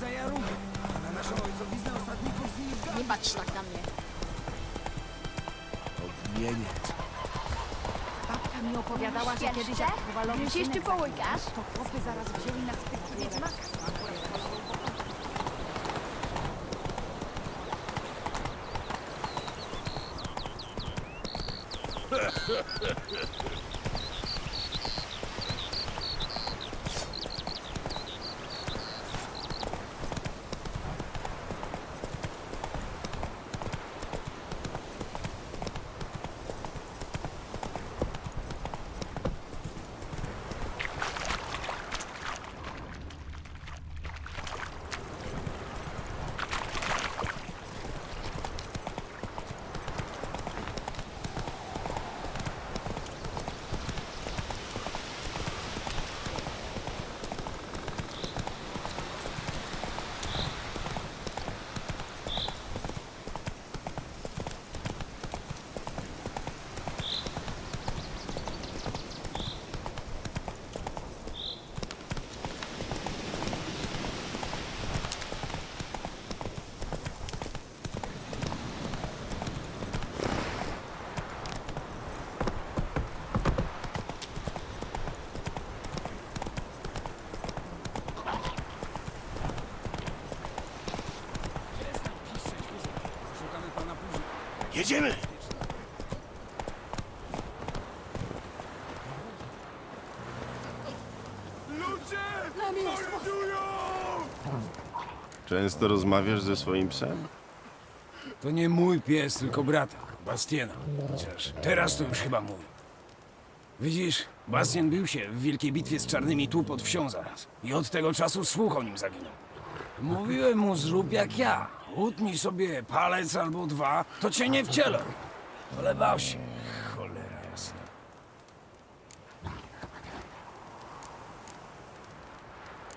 za Jarugę, a na naszą ojcowiznę ostatników z nich Nie patrz tak na mnie. Odmieniec. Babka mi opowiadała, że Świerszcze? kiedyś jak kowalowi Gryź jeszcze synek połykasz? To chłopy zaraz wzięli na spytki wiedźmaka. Jedziemy! Ludzie! Mordują! Często rozmawiasz ze swoim psem? To nie mój pies, tylko brata, Bastiena. Chociaż teraz to już chyba mój. Widzisz, Bastien bił się w wielkiej bitwie z czarnymi tu pod wsią zaraz. I od tego czasu słuch o nim zaginął. Mówiłem mu, zrób jak ja. Utnij sobie palec albo dwa, to cię nie wcielą. Ale bał się. Cholera jasna.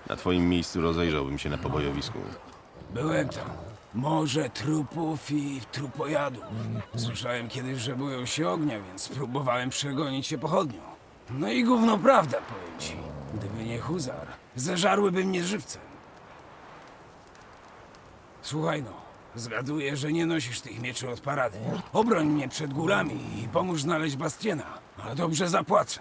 Na twoim miejscu rozejrzałbym się na pobojowisku. Byłem tam. Morze trupów i trupojadów. Słyszałem kiedyś, że boją się ognia, więc próbowałem przegonić się pochodnią. No i gówno prawda, powiem ci. Gdyby nie huzar, zeżarłyby mnie żywcem. Słuchaj no, zgaduję, że nie nosisz tych mieczy od parady. Obroń mnie przed górami i pomóż znaleźć Bastiena. A dobrze zapłacę.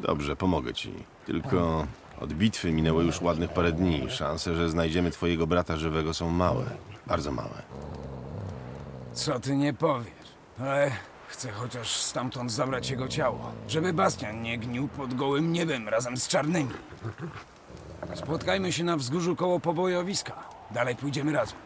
Dobrze, pomogę ci. Tylko od bitwy minęło już ładnych parę dni. Szanse, że znajdziemy twojego brata żywego są małe. Bardzo małe. Co ty nie powiesz? Ale chcę chociaż stamtąd zabrać jego ciało, żeby Bastian nie gnił pod gołym niebem razem z czarnymi. Spotkajmy się na wzgórzu koło pobojowiska. Dalej pójdziemy razem.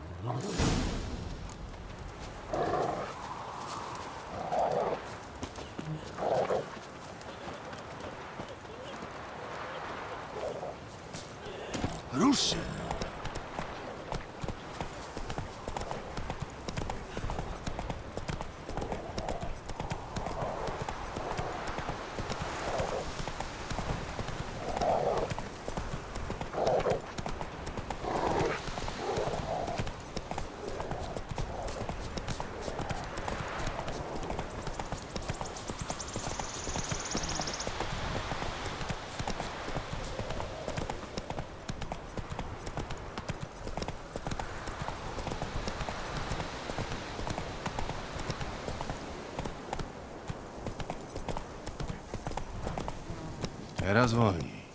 Teraz wolniej.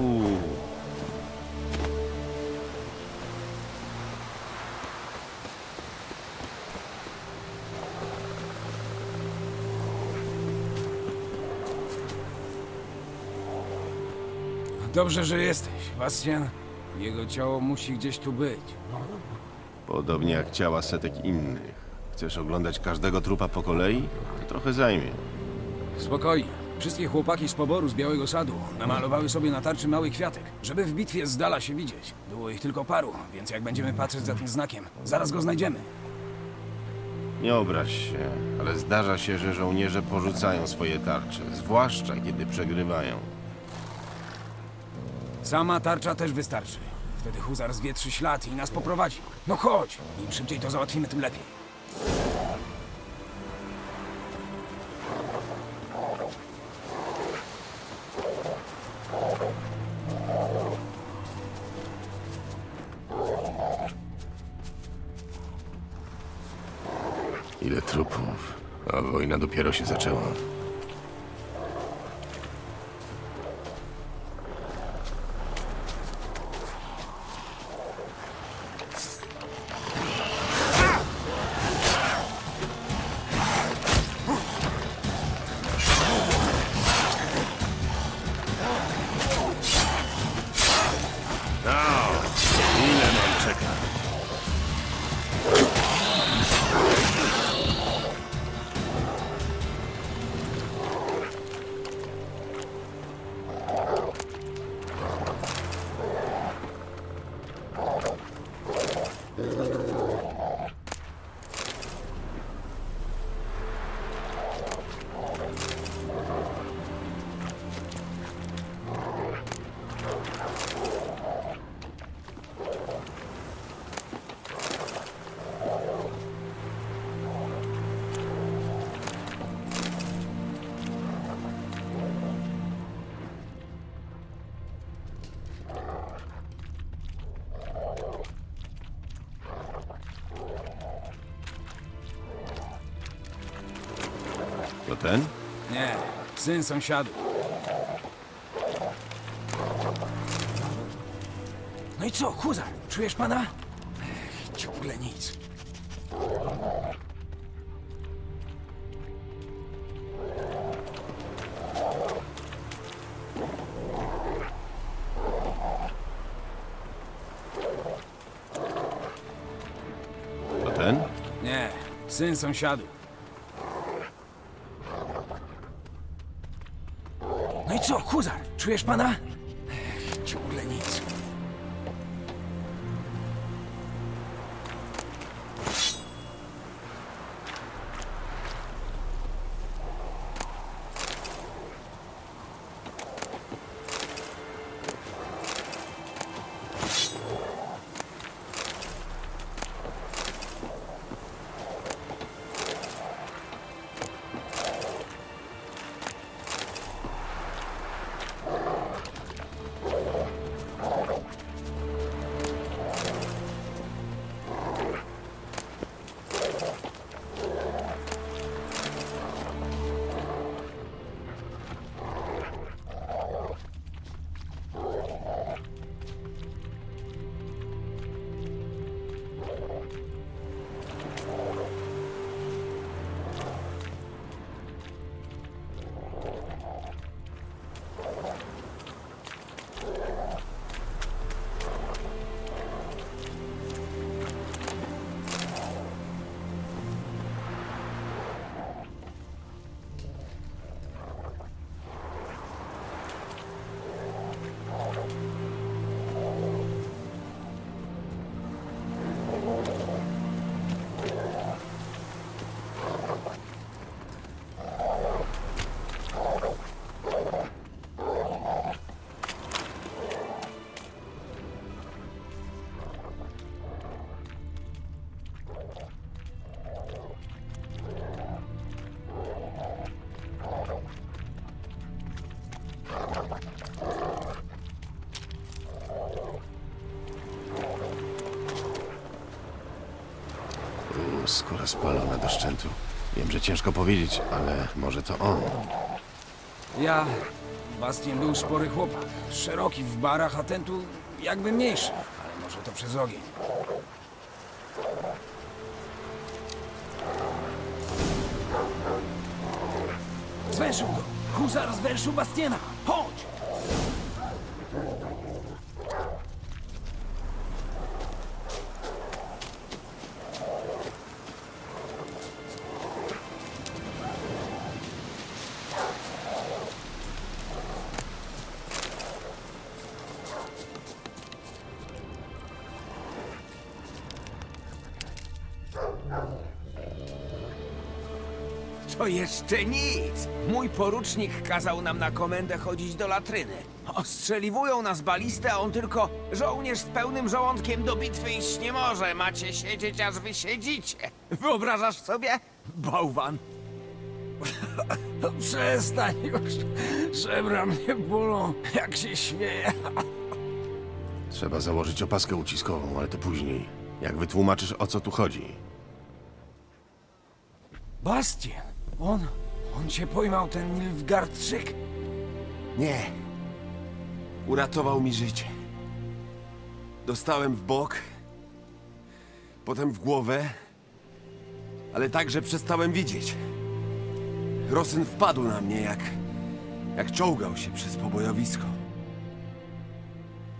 Uuu. Dobrze, że jesteś, Bastian. Jego ciało musi gdzieś tu być. Podobnie jak ciała setek innych. Chcesz oglądać każdego trupa po kolei? To trochę zajmie. Spokojnie. Wszystkie chłopaki z poboru z Białego Sadu namalowały sobie na tarczy mały kwiatek, żeby w bitwie z dala się widzieć. Było ich tylko paru, więc jak będziemy patrzeć za tym znakiem, zaraz go znajdziemy. Nie obraź się, ale zdarza się, że żołnierze porzucają swoje tarcze, zwłaszcza kiedy przegrywają. Sama tarcza też wystarczy. Wtedy huzar zwietrzy ślad i nas poprowadzi. No chodź, im szybciej to załatwimy, tym lepiej. Ile trupów, a wojna dopiero się zaczęła. To ten? Nie, syn sąsiadu. No i co, huzar? Czujesz pana? Ech, ciągle nic. To ten? Nie, syn sąsiadu. No i co, huzar? Czujesz pana? Skóra spalona do szczętu. Wiem, że ciężko powiedzieć, ale może to on. Ja... Bastien był spory chłopak. Szeroki w barach, a ten tu jakby mniejszy. Ale może to przez ogień. Zwęszył go! Huzar zwęszył Bastiena! Chodź! To jeszcze nic. Mój porucznik kazał nam na komendę chodzić do latryny. Ostrzeliwują nas balisty, a on tylko żołnierz z pełnym żołądkiem do bitwy iść nie może. Macie siedzieć, aż wy siedzicie. Wyobrażasz sobie? Bałwan. Przestań już. Żebra mnie bolą, jak się śmieję. Trzeba założyć opaskę uciskową, ale to później. Jak wytłumaczysz, o co tu chodzi? Bastien, on, on cię pojmał, ten Nilfgaardczyk. Nie. Uratował mi życie. Dostałem w bok, potem w głowę, ale także przestałem widzieć. Rosyn wpadł na mnie jak. jak czołgał się przez pobojowisko.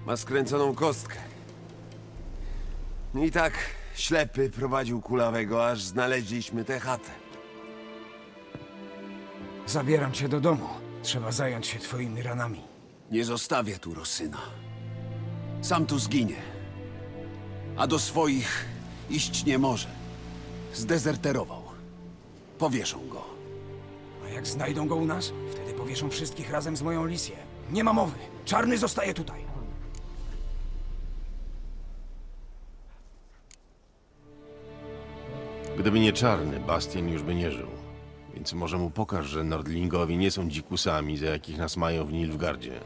Ma skręconą kostkę. I tak ślepy prowadził kulawego, aż znaleźliśmy tę chatę. Zabieram cię do domu. Trzeba zająć się twoimi ranami. Nie zostawię tu Rosyna. Sam tu zginie. A do swoich iść nie może. Zdezerterował. Powieszą go. A jak znajdą go u nas, wtedy powieszą wszystkich razem z moją Lisję. Nie ma mowy. Czarny zostaje tutaj. Gdyby nie czarny, Bastien już by nie żył. Więc może mu pokaż, że Nordlingowie nie są dzikusami, za jakich nas mają w Nilfgardzie.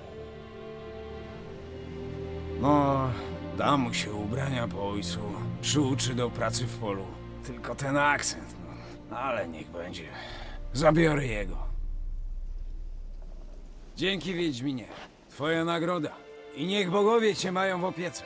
No, da mu się ubrania po ojcu. Przyuczy do pracy w polu. Tylko ten akcent, no. Ale niech będzie. Zabiorę jego. Dzięki, Wiedźminie. Twoja nagroda. I niech bogowie cię mają w opiece.